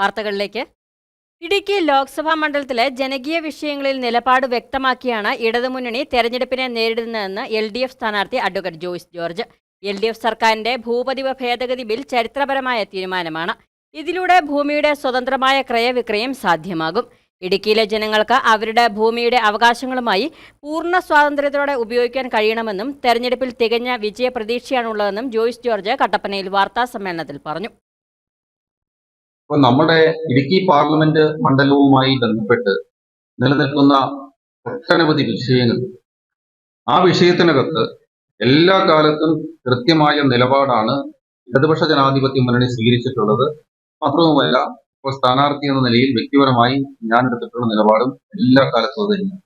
വാർത്തകളിലേക്ക്. ഇടുക്കി ലോക്സഭാ മണ്ഡലത്തിലെ ജനകീയ വിഷയങ്ങളിൽ നിലപാട് വ്യക്തമാക്കിയാണ് ഇടതുമുന്നണി തെരഞ്ഞെടുപ്പിനെ നേരിടുന്നതെന്ന് എൽ ഡി എഫ് സ്ഥാനാർത്ഥി advocate Joyce George. L D F സർക്കാരിന്റെ ഭൂപതിവ ഭേദഗതി ബിൽ ചരിത്രപരമായ തീരുമാനമാണ്. ഇതിലൂടെ ഭൂമിയുടെ സ്വതന്ത്രമായ ക്രയവിക്രയം സാധ്യമാകും. ഇടുക്കിയിലെ ജനങ്ങൾക്ക് അവരുടെ ഭൂമിയുടെ അവകാശങ്ങളുമായി പൂർണ സ്വാതന്ത്ര്യത്തോടെ ഉപയോഗിക്കാൻ കഴിയണമെന്നും തെരഞ്ഞെടുപ്പിൽ തികഞ്ഞ വിജയപ്രതീക്ഷയാണുള്ളതെന്നും ജോയിസ് ജോർജ് കട്ടപ്പനയിൽ വാർത്താ സമ്മേളനത്തിൽ പറഞ്ഞു. ഇപ്പൊ നമ്മുടെ ഇടുക്കി പാർലമെന്റ് മണ്ഡലവുമായി ബന്ധപ്പെട്ട് നിലനിൽക്കുന്ന ഒട്ടനവധി വിഷയങ്ങൾ. ആ വിഷയത്തിനകത്ത് എല്ലാ കാലത്തും കൃത്യമായ നിലപാടാണ് ഇടതുപക്ഷ ജനാധിപത്യ മുന്നണി സ്വീകരിച്ചിട്ടുള്ളത്. മാത്രവുമല്ല ഇപ്പോൾ സ്ഥാനാർത്ഥി എന്ന നിലയിൽ വ്യക്തിപരമായി ഞാൻ എടുത്തിട്ടുള്ള നിലപാടും എല്ലാ കാലത്തും അത് തന്നെയാണ്.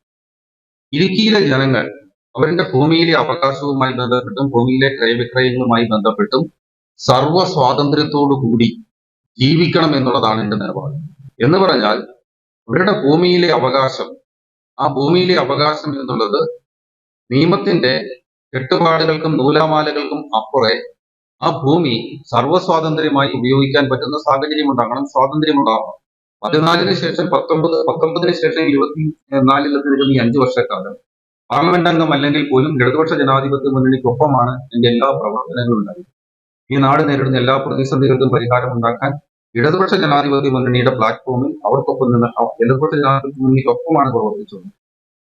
ഇടുക്കിയിലെ ജനങ്ങൾ അവരുടെ ഭൂമിയിലെ അവകാശവുമായി ബന്ധപ്പെട്ടും ഭൂമിയിലെ ക്രയവിക്രയങ്ങളുമായി ബന്ധപ്പെട്ടും സർവ സ്വാതന്ത്ര്യത്തോടു കൂടി ജീവിക്കണം എന്നുള്ളതാണ് എന്റെ നിലപാട്. എന്ന് പറഞ്ഞാൽ അവരുടെ ഭൂമിയിലെ അവകാശം ആ ഭൂമിയിലെ അവകാശം എന്നുള്ളത് നിയമത്തിന്റെ കെട്ടുപാടുകൾക്കും നൂലാമാലകൾക്കും അപ്പുറെ ആ ഭൂമി സർവസ്വാതന്ത്ര്യമായി ഉപയോഗിക്കാൻ പറ്റുന്ന സാഹചര്യം ഉണ്ടാകണം സ്വാതന്ത്ര്യം ഉണ്ടാകണം പതിനാലിന് ശേഷം പത്തൊമ്പത് പത്തൊമ്പതിന് ശേഷം ഇരുപത്തി നാലിലെത്തിയിരുന്ന ഈ അഞ്ചു വർഷക്കാലം പാർലമെന്റ് അംഗം അല്ലെങ്കിൽ പോലും ഇടതുപക്ഷ ജനാധിപത്യ മുന്നണിക്കൊപ്പമാണ് എന്റെ എല്ലാ പ്രവർത്തനങ്ങളും ഉണ്ടായത് ഈ നാട് നേരിടുന്ന എല്ലാ പ്രതിസന്ധികൾക്കും പരിഹാരം ഉണ്ടാക്കാൻ ഇടതുപക്ഷ ജനാധിപത്യ മുന്നണിയുടെ പ്ലാറ്റ്ഫോമിൽ അവർക്കൊപ്പം നിന്ന് ഇടതുപക്ഷ ജനാധിപത്യ മുന്നണിക്കൊപ്പമാണ് പ്രവർത്തിച്ചത്.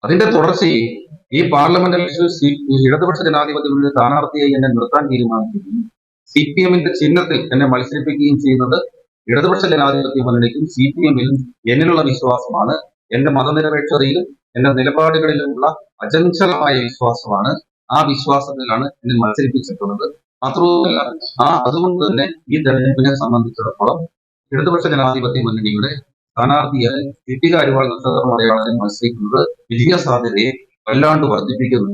അതിന്റെ തുടർച്ചയിൽ ഈ പാർലമെന്റ് ഇലക്ഷനിൽ ഇടതുപക്ഷ ജനാധിപത്യ മുന്നണി സ്ഥാനാർത്ഥിയായി എന്നെ നിർത്താൻ തീരുമാനിക്കുകയും സി പി എമ്മിന്റെ ചിഹ്നത്തിൽ എന്നെ മത്സരിപ്പിക്കുകയും ചെയ്യുന്നത് ഇടതുപക്ഷ ജനാധിപത്യ മുന്നണിക്കും സി പി എമ്മിലും എന്നിലുള്ള വിശ്വാസമാണ്. എന്റെ മതനിരപേക്ഷതയിലും എന്റെ നിലപാടുകളിലുമുള്ള അചഞ്ചലമായ വിശ്വാസമാണ്. ആ വിശ്വാസത്തിലാണ് എന്നെ മത്സരിപ്പിച്ചിട്ടുള്ളത്. മാത്രവുമല്ല ആ അതുകൊണ്ട് തന്നെ ഈ തെരഞ്ഞെടുപ്പിനെ സംബന്ധിച്ചിടത്തോളം ഇടതുപക്ഷ ജനാധിപത്യ മുന്നണിയുടെ സ്ഥാനാർത്ഥിയായി ദീപിക അരിവാൾ നക്ഷത്ര മലയാളത്തിൽ മത്സരിക്കുന്നത് വിജയ സാധ്യതയെ വല്ലാണ്ട് വർദ്ധിപ്പിക്കുന്നു